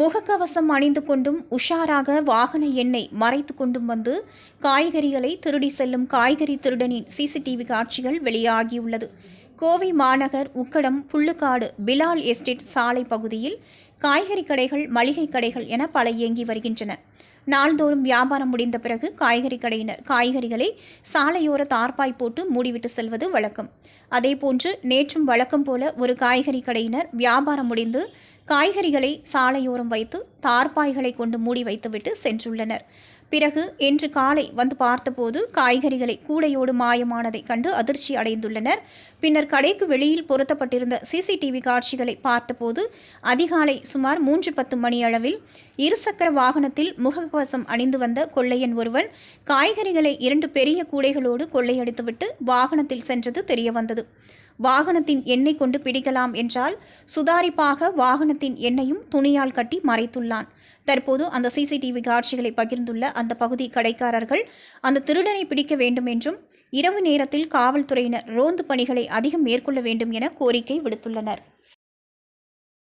முகக்கவசம் அணிந்து கொண்டும் உஷாராக வாகன எண்ணை மறைத்து கொண்டும் வந்து காய்கறிகளை திருடி செல்லும் காய்கறி திருடனின் சிசிடிவி காட்சிகள் வெளியாகியுள்ளது. கோவை மாநகர் உக்கடம் புல்லுக்காடு பிலால் எஸ்டேட் சாலை பகுதியில் காய்கறி கடைகள் மளிகை கடைகள் என பல இயங்கி வருகின்றன. நாள்தோறும் வியாபாரம் முடிந்த பிறகு காய்கறி கடையினர் காய்கறிகளை சாலையோர தார்பாய் போட்டு மூடிவிட்டு செல்வது வழக்கம். அதேபோன்று நேற்றும் வழக்கம் போல ஒரு காய்கறி கடையினர் வியாபாரம் முடிந்து காய்கறிகளை சாலையோரம் வைத்து தார்பாய்களை கொண்டு மூடி வைத்துவிட்டு சென்றுள்ளனர். பிறகு இன்று காலை வந்து பார்த்தபோது காய்கறிகளை கூடையோடு மாயமானதை கண்டு அதிர்ச்சி அடைந்துள்ளனர். பின்னர் கடைக்கு வெளியில் பொருத்தப்பட்டிருந்த சிசிடிவி காட்சிகளை பார்த்தபோது அதிகாலை சுமார் மூன்று பத்து மணி அளவில் இருசக்கர வாகனத்தில் முகக்கவசம் அணிந்து வந்த கொள்ளையன் ஒருவன் காய்கறிகளை இரண்டு பெரிய கூடைகளோடு கொள்ளையடித்துவிட்டு வாகனத்தில் சென்றது தெரியவந்தது. வாகனத்தின் எண்ணெய் கொண்டு பிடிக்கலாம் என்றால் சுதாரிப்பாக வாகனத்தின் எண்ணையும் துணியால் கட்டி மறைத்துள்ளான். தற்போது அந்த சிசிடிவி காட்சிகளை பகிர்ந்துள்ள அந்த பகுதி கடைக்காரர்கள் அந்த திருடனை பிடிக்க வேண்டும் என்றும் இரவு நேரத்தில் காவல்துறையினர் ரோந்து பணிகளை அதிகம் மேற்கொள்ள வேண்டும் என கோரிக்கை விடுத்துள்ளனர்.